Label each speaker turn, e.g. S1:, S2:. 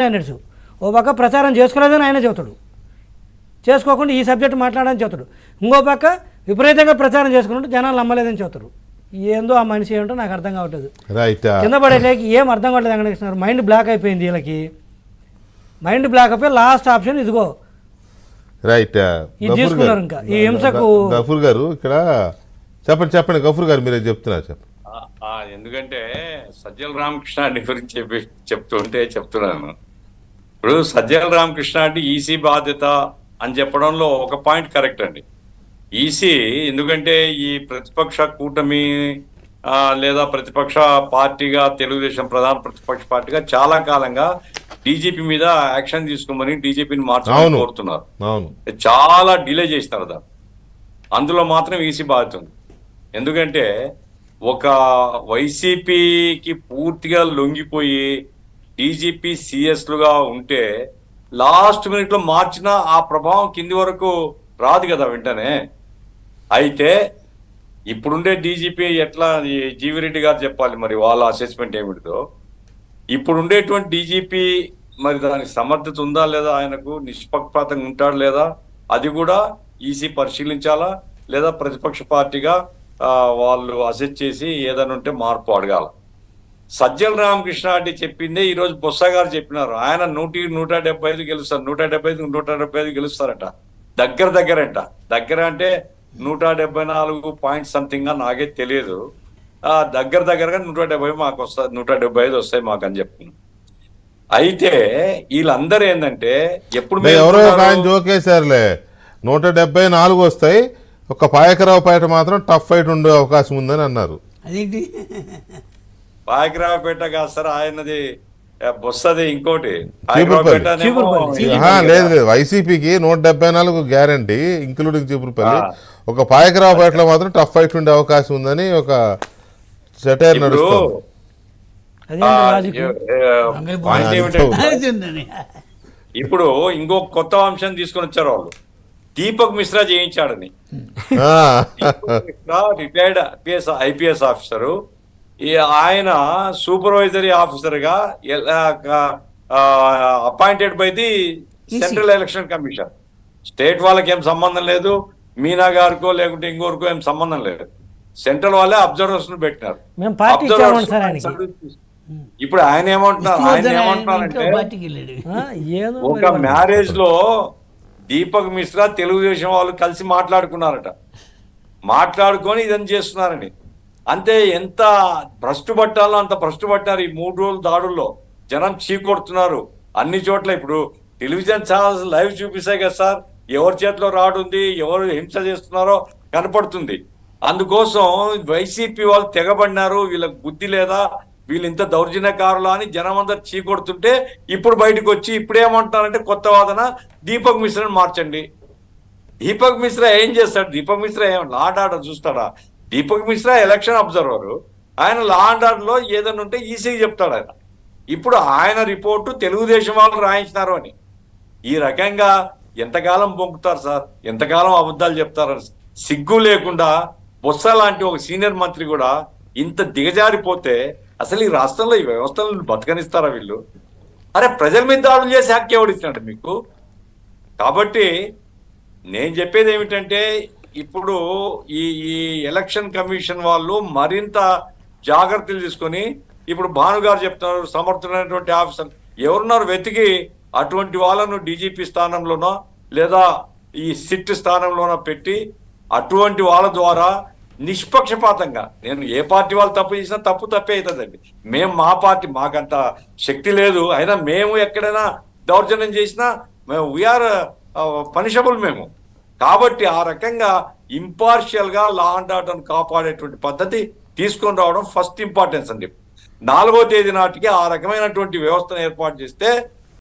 S1: Standards ఓ పక్క ప్రచారం చేసుకోలేదని ఆయన చెబుతాడు. చేసుకోకుండా ఈ సబ్జెక్ట్ మాట్లాడని చెబుతాడు. ఇంకో పక్క విపరీతంగా ప్రచారం చేసుకుంటూ జనాలు నమ్మలేదని చెబుతారు. ఏందో ఆ మనిషి ఏమిటో నాకు అర్థం కావట్లేదు.
S2: రైట్
S1: కింద పడేలేకి ఏం అర్థం కావట్లేదు వెంకటేశ్వర మైండ్ బ్లాక్ అయిపోయింది వీళ్ళకి. మైండ్ బ్లాక్ అయిపోయి లాస్ట్ ఆప్షన్ ఇదిగో.
S2: రైట్
S1: ఇది తీసుకున్నారు ఇంకా. ఈ హింసకు-
S2: గఫూర్ గారు ఇక్కడ చెప్పండి చెప్పండి గఫూర్ గారు మీరే చెప్తున్నారు చెప్పండి.
S3: ఎందుకంటే సజ్జల రామకృష్ణ గురించి చెప్పి చెప్తుంటే చెప్తున్నాను. ఇప్పుడు సజ్జల రామకృష్ణ అంటే ఈసీ బాధ్యత అని చెప్పడంలో ఒక పాయింట్ కరెక్ట్ అండి. ఈసీ ఎందుకంటే ఈ ప్రతిపక్ష కూటమి లేదా ప్రతిపక్ష పార్టీగా తెలుగుదేశం ప్రధాన ప్రతిపక్ష పార్టీగా చాలా కాలంగా డీజీపీ మీద యాక్షన్ తీసుకోమని డీజీపీని మార్చమని
S2: అవును.
S3: కోరుతున్నారు. చాలా డిలే చేసినారు దాన్ని. అందులో మాత్రం ఈసీ బాధ్యత ఉంది. ఎందుకంటే ఒక వైసీపీకి పూర్తిగా లొంగిపోయి డీజీపీ సిఎస్లుగా ఉంటే లాస్ట్ మినిట్లో ఆ ప్రభావం కింది వరకు రాదు కదా వెంటనే. అయితే ఇప్పుడుండే డీజీపీ ఎట్లా జీవిరెడ్డి గారు చెప్పాలి మరి వాళ్ళ అసెస్మెంట్ ఏమిటిదో. ఇప్పుడు ఉండేటువంటి డీజీపీ మరి దానికి సమర్థత ఉందా లేదా ఆయనకు నిష్పక్షపాతంగా ఉంటాడు లేదా అది కూడా ఈసీ పరిశీలించాలా లేదా ప్రతిపక్ష పార్టీగా వాళ్ళు అసెస్ చేసి ఏదైనా ఉంటే మార్పు అడగాల. సజ్జల రామకృష్ణ రెడ్డి చెప్పిందే ఈ రోజు బొత్స గారు చెప్పినారు. ఆయన నూటి నూట డెబ్బై ఐదు గెలుస్తారు. నూట డెబ్బై ఐదు నూట డెబ్బై ఐదు గెలుస్తారట. దగ్గర దగ్గరంట. దగ్గర అంటే నూట డెబ్బై నాలుగు పాయింట్ సంథింగ్గా నాకే తెలియదు. ఆ దగ్గర దగ్గరగా నూట డెబ్బై మాకు వస్తుంది నూట డెబ్బై ఐదు వస్తాయి మాకు అని చెప్తున్నాను అయితే వీళ్ళందరూ ఏంటంటే ఎప్పుడు
S2: అంటే ఎవరో ఒక ఆయన? జోకేశారులే. నూట డెబ్బై నాలుగు వస్తాయి. ఒక పాయకరావు పేట మాత్రం టఫ్ ఫైట్ ఉండే అవకాశం ఉందని అన్నారు.
S1: అదేంటి?
S3: పాయకరావుపేట కాదు సార్ ఆయనది బొస్సది ఇంకోటి.
S2: లేదు లేదు. వైసీపీకి నూట డెబ్బై నాలుగు గ్యారంటీ ఇంక్లూడింగ్ చీపురుపల్లి. ఒక పాయకరావు పేటలో మాత్రం టఫ్ ఫైట్ ఉండే అవకాశం ఉందని ఒక సెటైర్
S3: ఇప్పుడు
S2: నడుస్తుంది
S3: ఇంకో కొత్త అంశం తీసుకొని వచ్చారు వాళ్ళు. దీపక్ మిశ్రా చేయించాడని.
S2: ఆ,
S3: Deepak Mishra retired IPS officer. ఈ ఆయన సూపర్వైజరీ ఆఫీసర్గా appointed by the central election commission state వాళ్ళకి ఏం సంబంధం లేదు మీనా గారికో లేకుంటే ఇంకోరికో ఏం సంబంధం లేదు. సెంట్రల్ వాళ్ళే అబ్జర్వర్స్ పెట్టినారు. ఇప్పుడు ఆయన ఏమంటున్నారు? ఆయన ఏమంటున్నారంటే ఒక మ్యారేజ్లో దీపక్ మిశ్రా తెలుగుదేశం వాళ్ళు కలిసి మాట్లాడుకున్నారట. మాట్లాడుకొని ఇదని చేస్తున్నారని. అంతే ఎంత భ్రష్టు పట్టాలో అంత భ్రష్టు పట్టారు ఈ మూడు రోజుల దాడుల్లో. జనం చీకొడుతున్నారు. అన్ని చోట్ల ఇప్పుడు టెలివిజన్ ఛానల్స్ లైవ్ చూపిస్తాయి కదా సార్. ఎవరి చేతిలో రాడుంది ఎవరు హింస చేస్తున్నారో కనపడుతుంది. అందుకోసం వైసీపీ వాళ్ళు తెగబడినారు. వీళ్ళకి బుద్ధి లేదా? వీళ్ళు ఇంత దౌర్జన్యకారులా అని జనం అందరు చీకొడుతుంటే ఇప్పుడు బయటకు వచ్చి ఇప్పుడు ఏమంటున్నారంటే కొత్త వాదన. దీపక్ మిశ్రని మార్చండి. దీపక్ మిశ్రా ఏం చేస్తాడు? దీపక్ మిశ్రా ఏం లాడాడ చూస్తాడా? దీపక్ మిశ్రా ఎలక్షన్ అబ్జర్వరు ఆయన లా అండ్ ఆర్డర్లో ఏదైనా ఉంటే ఈసీకి చెప్తాడు ఆయన. ఇప్పుడు ఆయన రిపోర్టు తెలుగుదేశం వాళ్ళు రాయించినారు అని. ఈ రకంగా ఎంతకాలం బొంకుతారు సార్? ఎంతకాలం అబద్ధాలు చెప్తారు సిగ్గు లేకుండా బొత్స లాంటి ఒక సీనియర్ మంత్రి కూడా ఇంత దిగజారిపోతే అసలు ఈ రాష్ట్రంలో ఈ వ్యవస్థలను బతకనిస్తారా వీళ్ళు? అరే ప్రజల మీద దాడులు చేసి హక్కు ఎవడిచ్చినట్టు మీకు? కాబట్టి నేను చెప్పేది ఏమిటంటే ఇప్పుడు ఈ ఈ ఎలక్షన్ కమిషన్ వాళ్ళు మరింత జాగ్రత్తలు తీసుకొని ఇప్పుడు భానుగారు చెప్తున్నారు సమర్థులైనటువంటి ఆఫీసర్ ఎవరున్నారు వెతికి అటువంటి వాళ్ళను డీజీపీ స్థానంలోనో లేదా ఈ సిట్ స్థానంలోనో పెట్టి అటువంటి వాళ్ళ ద్వారా నిష్పక్షపాతంగా నేను ఏ పార్టీ వాళ్ళు తప్పు చేసినా తప్పు తప్పే అవుతుందండి. మేము మా పార్టీ మాకంత శక్తి లేదు అయినా మేము ఎక్కడైనా దౌర్జన్యం చేసినా మేము వీఆర్ పనిషబుల్ uh, మేము. కాబట్టి ఆ రకంగా ఇంపార్షియల్గా లా అండ్ ఆర్డర్ కాపాడేటువంటి పద్ధతి తీసుకొని రావడం ఫస్ట్ ఇంపార్టెన్స్ అండి. నాలుగో తేదీ నాటికి ఆ రకమైనటువంటి వ్యవస్థను ఏర్పాటు చేస్తే